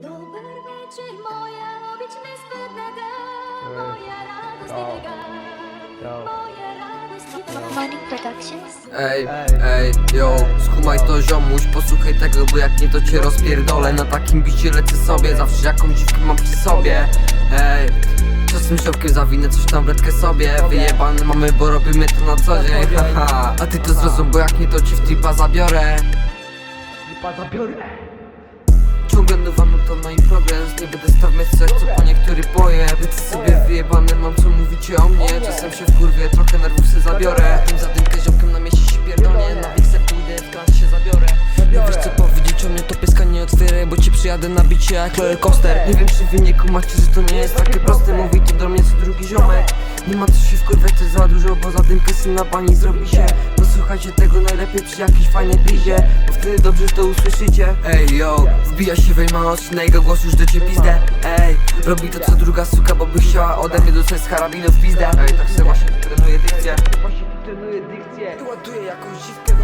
Dober wieczór, moja robić niezbędne da. Moja. Moja radość nie Money Productions? Ej, ej, yo, skumaj to ziomuś, posłuchaj tego, bo jak nie to cię rozpierdolę. Na takim bicie lecę sobie, zawsze jakąś dziwkę mam przy sobie. Ej, czasem środkiem zawinę coś tam bredkę sobie. Wyjebane mamy, bo robimy to na co dzień, haha. A ty to zrozum, bo jak nie to ci w tripa zabiorę. Tripa zabiorę. Ciągle nowa to no i progres Nie będę staw miejscach, co po niektórych boję. Lecę sobie wyjebane, mam co mówicie o mnie. Czasem się wkurwię, trochę nerwów se zabiorę. Tym za dymkę ziomkiem na mieście się pierdolnie Na wiksę pójdę, w trans się zabiorę. Nie wiesz co powiedzieć o mnie, to pyska nie otwieraj Bo ci przyjadę na bicie jak roller coaster. Nie wiem czy wy nie kumacie, że to nie jest takie proste. Mówi to do mnie co drugi ziomek. Nie ma co się wkurwiać, to za dużo Bo za dymkę syna pani zrobi się Posłuchajcie tego najlepiej przy jakiejś fajnej blizie Bo wtedy dobrze to usłyszycie. Ej yo, wbija się wejma na jego głos już do ciebie pizdę. Ej, robi to co druga suka, bo by chciała ode mnie dostać z karabinu w pizdę. Ej, tak se właśnie trenuje dykcję. Właśnie trenuje dykcję. I ładuję jakąś dziwkę w